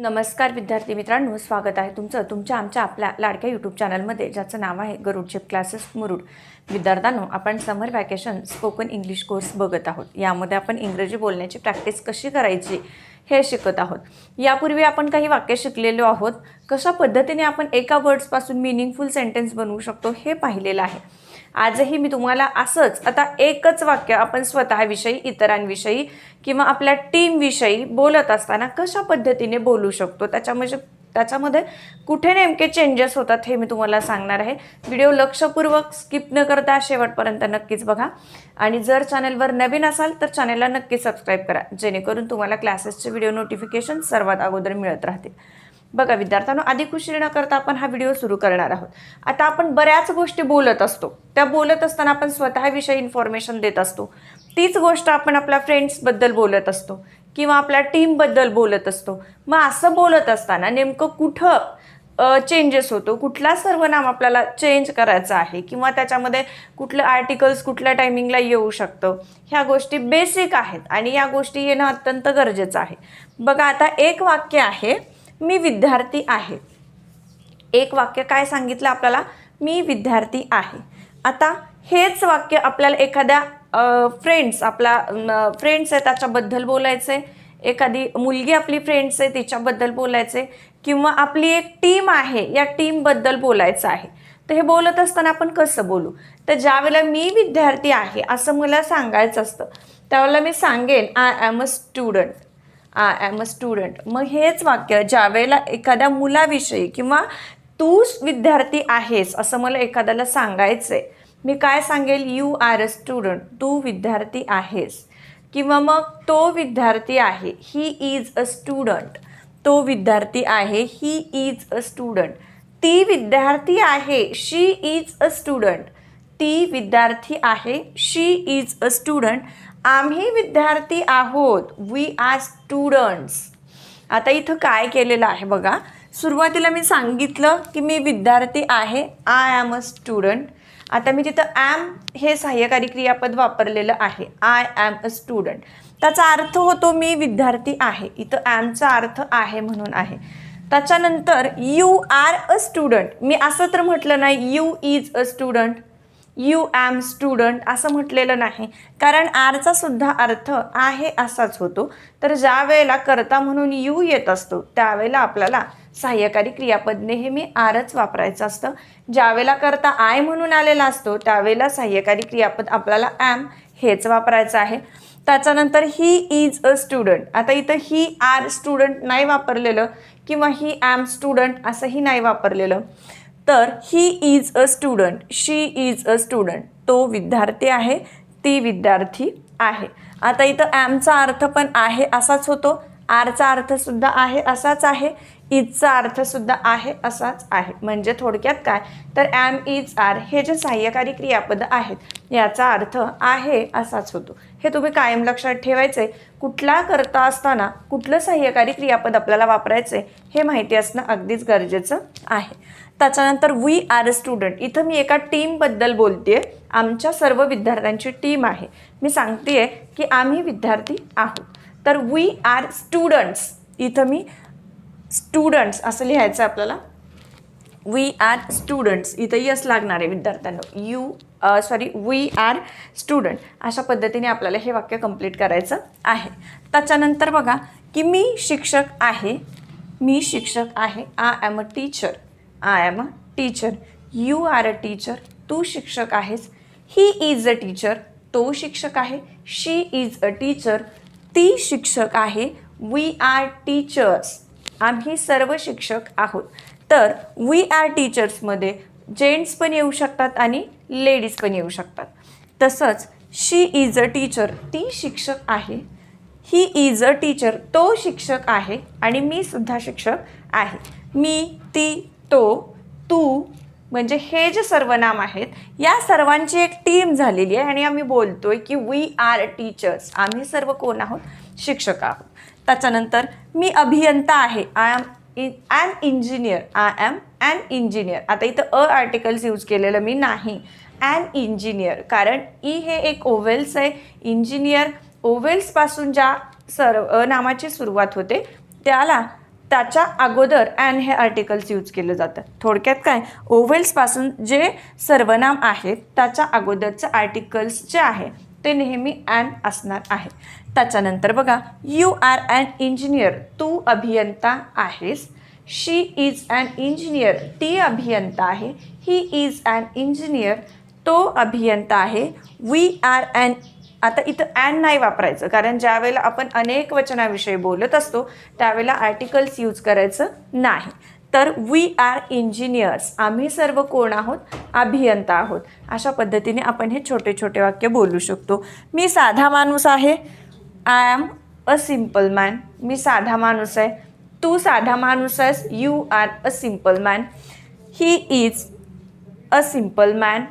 नमस्कार विद्यार्थी मित्रांनो स्वागत आहे तुमचं. तुमच्या आमच्या आपल्या लाडक्या यूट्यूब चॅनलमध्ये ज्याचं नाव आहे गरुड शिप क्लासेस मुरुड. विद्यार्थ्यांनो आपण summer vacation spoken English course बघत आहोत. यामध्ये आपण इंग्रजी बोलण्याची प्रॅक्टिस कशी करायची हे शिकत आहोत. यापूर्वी आपण काही वाक्य शिकलेलो आहोत. कशा पद्धतीने आपण एका वर्ड्सपासून मिनिंगफुल सेंटेन्स बनवू शकतो हे पाहिलेलं आहे. आजही मी तुम्हाला असंच आता एकच वाक्य आपण स्वतःविषयी इतरांविषयी किंवा आपल्या टीमविषयी बोलत असताना कशा पद्धतीने बोलू शकतो? त्याच्यामध्ये त्याच्यामध्ये कुठे नेमके चेंजेस होतात हे मी तुम्हाला सांगणार आहे. व्हिडिओ लक्षपूर्वक स्किप न करता शेवटपर्यंत नक्कीच बघा. आणि जर चॅनलवर नवीन असाल तर चॅनलला नक्की सबस्क्राईब करा जेणेकरून तुम्हाला क्लासेसचे व्हिडिओ नोटिफिकेशन सर्वात अगोदर मिळत राहतील. बघा विद्यार्थ्यांनो अधिक उशीर न करता आपण हा व्हिडिओ सुरू करणार आहोत. आता आपण बऱ्याच गोष्टी बोलत असतो. त्या बोलत असताना आपण स्वतःविषयी इन्फॉर्मेशन देत असतो. तीच गोष्ट आपण आपल्या फ्रेंड्सबद्दल बोलत असतो किंवा आपल्या टीमबद्दल बोलत असतो. मग असं बोलत असताना नेमकं कुठं चेंजेस होतो? कुठला सर्वनाम आपल्याला चेंज करायचा आहे? किंवा त्याच्यामध्ये कुठलं आर्टिकल्स कुठल्या टायमिंगला येऊ शकतं? ह्या गोष्टी बेसिक आहेत आणि या गोष्टी येणं अत्यंत गरजेचं आहे. बघा आता एक वाक्य आहे. मी विद्यार्थी आहे. एक वाक्य काय सांगितलं आपल्याला? मी विद्यार्थी आहे. आता हेच वाक्य आपल्याला एखाद्या फ्रेंड्स आपला फ्रेंड्स आहे त्याच्याबद्दल बोलायचं आहे एखादी मुलगी आपली फ्रेंड्स आहे तिच्याबद्दल बोलायचे किंवा आपली एक टीम आहे या टीमबद्दल बोलायचं आहे. तर हे बोलत असताना आपण कसं बोलू? तर ज्यावेळेला मी विद्यार्थी आहे असं मला सांगायचं असतं त्यावेळेला मी सांगेन I am a student I am a student मग हेच वाक्य ज्यावेळेला एखाद्या मुलाविषयी किंवा तू विद्यार्थी आहेस असं मला एखाद्याला सांगायचं आहे मी काय सांगेल? यू आर अ स्टुडंट तू विद्यार्थी आहेस. किंवा मग तो विद्यार्थी आहे ही इज अ स्टुडंट तो विद्यार्थी आहे ही इज अ स्टुडंट ती विद्यार्थी आहे शी इज अ स्टुडंट ती विद्यार्थी आहे शी इज अ स्टुडंट आम्ही विद्यार्थी आहोत. वी आर स्टुडंट्स आता इथं काय केलेलं आहे बघा. सुरुवातीला मी सांगितलं की मी विद्यार्थी आहे. आय ॲम अ स्टुडंट आता मी तिथं ॲम हे सहाय्यकारी क्रियापद वापरलेलं आहे. आय ॲम अ स्टुडंट त्याचा अर्थ होतो मी विद्यार्थी आहे. इथं ॲमचा अर्थ आहे म्हणून आहे. त्याच्यानंतर यू आर अ स्टुडंट मी असं तर म्हटलं नाही. You is a student you am student असं म्हटलेलं नाही. कारण आरचा सुद्धा अर्थ आहे असाच होतो. तर ज्या वेळेला करता म्हणून यू येत असतो त्यावेळेला आपल्याला सहाय्यकारी क्रियापद नेहमी आरच वापरायचं असतं. ज्यावेळेला करता आय म्हणून आलेला असतो त्यावेळेला सहाय्यकारी क्रियापद आपल्याला ॲम हेच वापरायचं आहे. त्याच्यानंतर ही इज अ स्टुडंट आता इथं ही आर स्टुडंट नाही वापरलेलं किंवा ही ॲम स्टुडंट असंही नाही वापरलेलं. तर he is a student she is a student तो विद्यार्थी आहे ती विद्यार्थी आहे. आता इथं ॲमचा अर्थ पण आहे असाच होतो. आरचा अर्थसुद्धा आहे असाच आहे. इजचा अर्थसुद्धा आहे असाच आहे. म्हणजे थोडक्यात काय? तर ॲम इज आर हे जे सहाय्यकारी क्रियापद आहेत याचा अर्थ आहे असाच होतो. हे तुम्ही कायम लक्षात ठेवायचे कुठला करता असताना कुठलं सहाय्यकारी क्रियापद आपल्याला वापरायचे हे माहिती असणं अगदीच गरजेचं आहे. त्याच्यानंतर वी आर अ स्टुडंट इथं मी एका टीमबद्दल बोलते आमच्या सर्व विद्यार्थ्यांची टीम आहे. मी सांगते की आम्ही विद्यार्थी आहोत. तर वी आर स्टुडंट्स इथं मी स्टुडंट्स असं लिहायचं आहे आपल्याला. वी आर स्टुडंट्स इथं यस लागणार आहे विद्यार्थ्यांना. You sorry we are student अशा पद्धतीने आपल्याला हे वाक्य कंप्लीट करायचं आहे. त्याच्यानंतर बघा की मी शिक्षक आहे मी शिक्षक आहे I am a teacher I am a teacher you are a teacher तू शिक्षक आहेस. ही इज अ टीचर तो शिक्षक आहे. शी इज अ टीचर ती शिक्षक आहे. वी आर टीचर्स आम्ही सर्व शिक्षक आहोत. तर वी आर टीचर्समध्ये जेंट्स पण येऊ शकतात आणि लेडीज पण येऊ शकतात. तसंच शी इज अ टीचर ती शिक्षक आहे. ही इज अ टीचर तो शिक्षक आहे आणि मी सुद्धा शिक्षक आहे. मी ती तो तू म्हणजे हे जे सर्वनाम आहेत या सर्वांची एक टीम झालेली आहे आणि आम्ही बोलतोय की वी आर टीचर्स आम्ही सर्व कोण आहोत? शिक्षक आहोत. त्याच्यानंतर मी अभियंता आहे. I am in an engineer I am an engineer आता इथं अ आर्टिकल्स यूज केलेलं मी नाही. ॲन इंजिनियर कारण ई हे एक ओव्हेल्स आहे. इंजिनियर ओव्हेल्सपासून ज्या सर्व नामाची सुरुवात होते त्याला त्याच्या अगोदर ॲन हे आर्टिकल्स यूज केलं जातं. थोडक्यात काय? ओव्हेल्सपासून जे सर्वनाम आहेत त्याच्या अगोदरचं आर्टिकल्स जे आहे ते नेहमी अँड असणार आहे. त्याच्यानंतर बघा यू आर अँड इंजिनियर तू अभियंता आहेस. शी इज अँड इंजिनियर ती अभियंता आहे. ही इज अँड इंजिनियर तो अभियंता आहे. वी आर अँड आता इथं अँड नाही वापरायचं कारण ज्यावेळेला आपण अनेक वचनाविषयी बोलत असतो त्यावेळेला आर्टिकल्स यूज करायचं नाही. तर वी आर इंजिनियर्स आम्ही सर्व कोण आहोत? अभियंता आहोत. अशा पद्धतीने आपण हे छोटे छोटे वाक्य बोलू शकतो. मी साधा माणूस आहे. I am a simple man मी साधा माणूस आहे. तू साधा माणूस आहेस. You are a simple man he is a simple man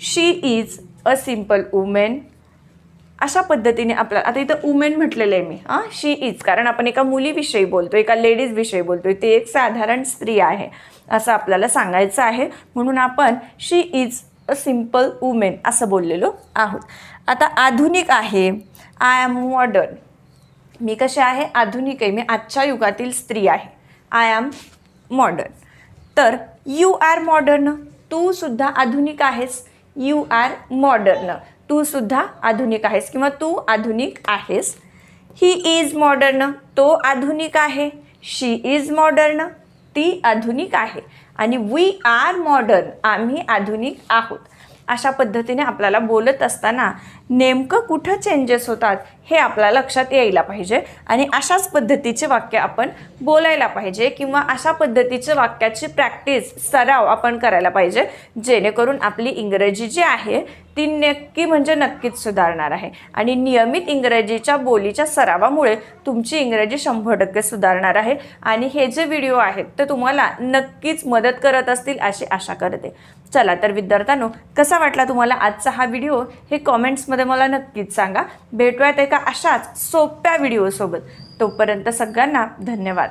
she is a simple women अशा पद्धतीने आपल्या आता इथं वुमेन म्हटलेलं आहे मी. हां शी इज कारण आपण एका मुलीविषयी बोलतो एका लेडीजविषयी बोलतोय. ती एक साधारण स्त्री आहे असं आपल्याला सांगायचं आहे. म्हणून आपण she is a simple women असं बोललेलो आहोत. आता आधुनिक आहे. आय एम मॉडर्न मी कसे आहे? आधुनिक आहे. मी आजच्या युगातील स्त्री आहे. आय एम मॉडर्न तर यू आर मॉडर्न तू सुद्धा आधुनिक आहेस. यू आर मॉडर्न तू सुद्धा आधुनिक आहेस किंवा तू आधुनिक आहेस. ही इज मॉडर्न तो आधुनिक आहे. शी इज मॉडर्न ती आधुनिक आहे. आणि वी आर मॉडर्न आम्ही आधुनिक आहोत. अशा पद्धतीने आपल्याला बोलत असताना नेमकं कुठं चेंजेस होतात हे आपल्या लक्षात यायला पाहिजे आणि अशाच पद्धतीचे वाक्य आपण बोलायला पाहिजे किंवा अशा पद्धतीचे वाक्याची प्रॅक्टिस सराव आपण करायला पाहिजे जेणेकरून आपली इंग्रजी जी आहे ती नक्की म्हणजे नक्कीच सुधारणार आहे. आणि नियमित इंग्रजीच्या बोलीच्या सरावामुळे तुमची इंग्रजी शंभर टक्के सुधारणार आहे. आणि हे जे व्हिडिओ आहेत ते तुम्हाला नक्कीच मदत करत असतील अशी आशा करते. चला तर विद्यार्थ्यांनो कसा वाटला तुम्हाला आजचा हा व्हिडिओ हे कॉमेंट्समध्ये मला नक्कीच सांगा. भेटूयात एका अशाच सोप्या व्हिडिओसोबत तोपर्यंत सगळ्यांना धन्यवाद.